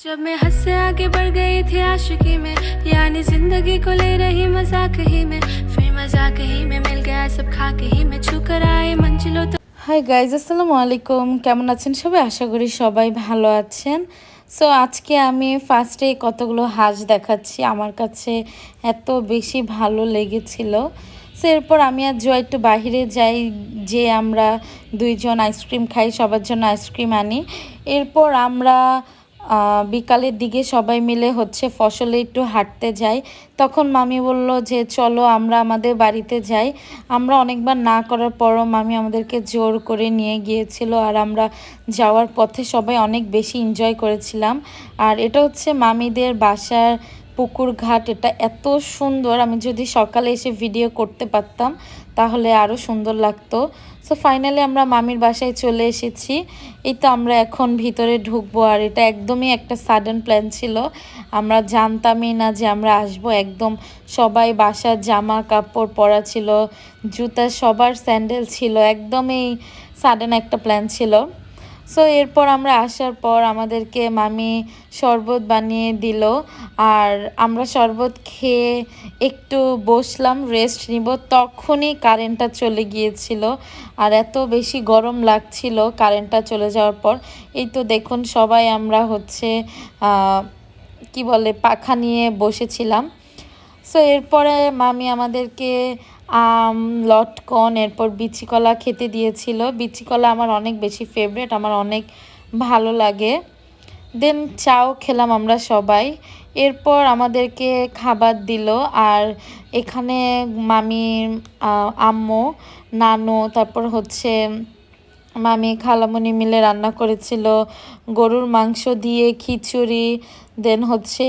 जब मैं हद से आगे बढ़ गई थी आशिकी में यानी जिंदगी को ले रही मजाक ही में फिर मजाक ही में मिल गया सब खा के ही मैं छू कर आई मंजिलों तक হাই গাইজ আসসালামু আলাইকুম কেমন আছেন সবাই আশা করি সবাই ভালো আছেন সো আজকে আমি ফার্স্টে কতগুলো হাঁস দেখাচ্ছি আমার কাছে এত বেশি ভালো লেগেছিল সো এরপর আমি আর জয় একটু বাহিরে যাই যে আমরা দুইজন আইসক্রিম খাই সবার জন্য আইসক্রিম আনি এরপর আমরা আহ, বিকালের দিকে সবাই মিলে হচ্ছে ফসলে একটু হাঁটতে যাই। তখন মামি বলল যে, চলো আমরা আমাদের বাড়িতে যাই। আমরা অনেকবার না করার পরও মামি আমাদেরকে জোর করে নিয়ে গিয়েছিল আর আমরা যাওয়ার পথে সবাই অনেক বেশি এনজয় করেছিলাম। আর এটা হচ্ছে মামিদের বাসার পুকুর ঘাট, এটা এত সুন্দর। আমি যদি সকালে এসে ভিডিও করতে পারতাম, তাহলে আরও সুন্দর লাগতো। সো ফাইনালি আমরা মামির বাসায় চলে এসেছি। এই তো আমরা এখন ভিতরে ঢুকবো, আর এটা একদমই একটা সাডেন প্ল্যান ছিল। আমরা জানতামই না যে আমরা আসব। একদম সবাই বাসার জামা কাপড় পরা ছিল, জুতা সবার স্যান্ডেল ছিল। একদমই সাডেন একটা প্ল্যান ছিল। সো এরপর আমরা আসার পর আমাদেরকে মামি শরবত বানিয়ে দিল। আর আমরা শরবত খেয়ে একটু বসলাম রেস্ট নিব। তখনই কারেন্টটা চলে গিয়েছিল। আর এত বেশি গরম লাগছিল কারেন্টটা চলে যাওয়ার পর। এই তো দেখুন, সবাই আমরা হচ্ছে কি বলে, পাখা নিয়ে বসেছিলাম। সো এরপরে মামি আমাদেরকে আম লটকন এরপর বিচি কলা খেতে দিয়েছিল। বিচি কলা আমার অনেক বেশি ফেভারেট আমার অনেক ভালো লাগে। দেন চাও খেলাম আমরা সবাই। এরপর আমাদেরকে খাবার দিল আর এখানে মামির আম্মু, নানু, তারপর হচ্ছে মামি খালামণি মিলে রান্না করেছিল গরুর মাংস দিয়ে খিচুড়ি দেন হচ্ছে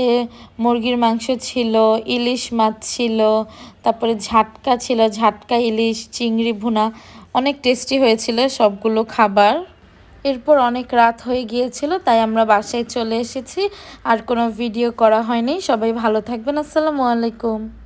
মুরগির মাংস ছিল, ইলিশ মাছ ছিল, তারপরে ঝাটকা ছিল, ঝাটকা, ইলিশ, চিংড়ি, ভুনা, অনেক টেস্টি হয়েছিল সবগুলো খাবার। এরপর অনেক রাত হয়ে গিয়েছিল, তাই আমরা বাসায় চলে এসেছি, আর কোনো ভিডিও করা হয়নি। সবাই ভালো থাকবেন, আসসালামু আলাইকুম।